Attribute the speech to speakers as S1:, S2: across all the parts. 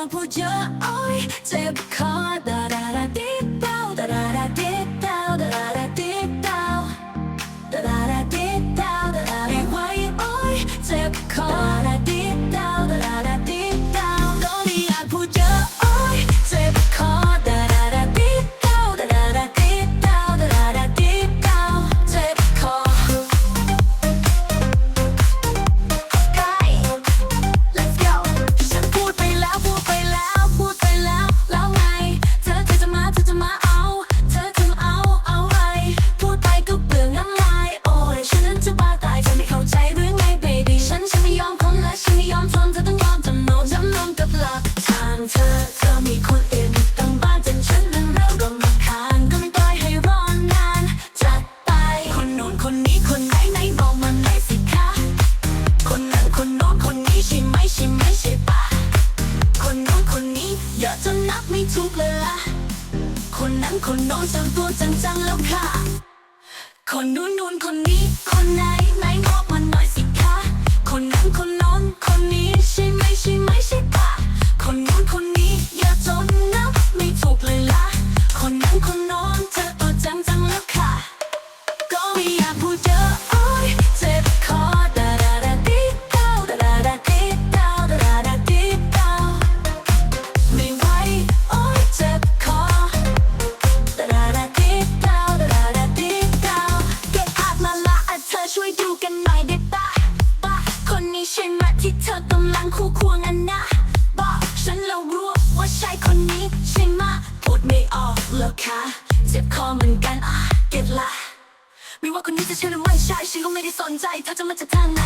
S1: Та подя, ой, це б када ยอะจนนับไม่ถูกเลยคนนั้นคนโน้นจำตัวจังๆแล้วค่ะ คนนู้นนู้นคนนี้ คนไหนไหนงอกมันหน่อยสิคะ คนนั้นคนโน้นคนนี้ใช่ไหม ใช่ไหมที่เธอกำลังคู่ควงอันนะบอกฉันแล้วรู้ว่าชายคนนี้ใช่ไหมพูดไม่ออกหรอกค่ะเจ็บคอเหมือนกันอะเก็บละไม่ว่าคนนี้จะเชื่อหรือไม่ใช่ฉันก็ไม่ได้สนใจเธอจะมาจากทางน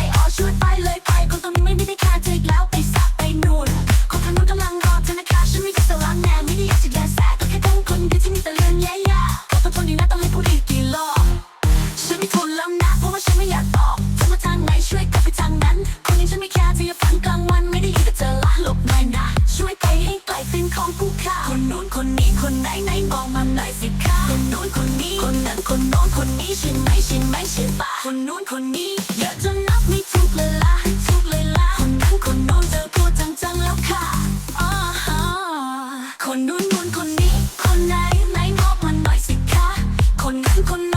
S1: นู้นคนนี้เยอะจนนับไม่ถูกเลยละถูกเลยละคนนั้นคนโน้นเจอตัวจังๆแล้วค่ะอ๋อคนนู้นนู้นคนนี้ คนไหนไหนมอบมันหน่อยสิคะคนนั้นคน